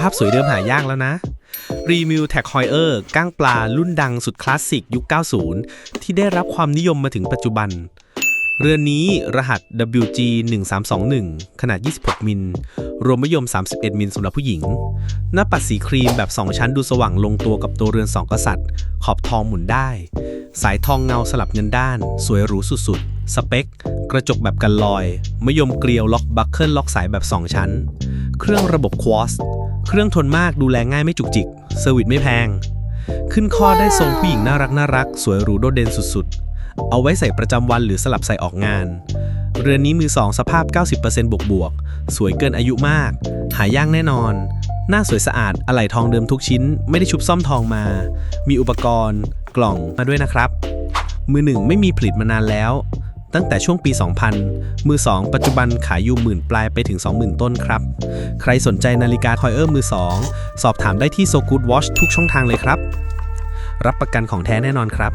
ภาพสวยเดิมหายากแล้วนะ รีมิวแท็กฮอยเออร์ก้างปลารุ่นดังสุดคลาสสิกยุค 90 ที่ได้รับความนิยมมาถึงปัจจุบัน เรือนนี้รหัส WG 1321ขนาด 26 มิล รวมมยม 31 มิลสำหรับผู้หญิง หน้าปัดสีครีมแบบ 2 ชั้นดูสว่างลงตัวกับตัวเรือน 2 กษัตริย์ ขอบทองหมุนได้ สายทองเงาสลับเงินด้าน สวยหรูสุดๆ สเปค กระจกแบบกันลอย มยมเกลียวล็อกบัคเคิลล็อกสายแบบ 2 ชั้น เครื่องระบบควอส เครื่องทนมากดูแลง่ายไม่จุกจิกเซอร์วิสไม่แพง ขึ้นข้อได้ทรงผู้หญิงน่ารักน่ารัก สวยหรูโดดเด่นสุดๆ เอาไว้ใส่ประจำวันหรือสลับใส่ออกงาน เรือนนี้มือสองสภาพ 90%บวกบวกๆสวยเกินอายุมาก หายากแน่นอน หน้าสวยสะอาดอะไหล่ทองเดิมทุกชิ้น ไม่ได้ชุบซ่อมทองมา มีอุปกรณ์ กล่องมาด้วยนะครับ มือหนึ่งไม่มีผลิตมานานแล้ว ตั้งแต่ช่วงปี 2000 มือ 2 ปัจจุบันขายอยู่หมื่นปลายไปถึง 20,000 ต้นครับ ใครสนใจนาฬิกาคอยเออร์มือ 2 สอบถามได้ที่ So Good Watch ทุกช่องทางเลยครับ รับประกันของแท้แน่นอนครับ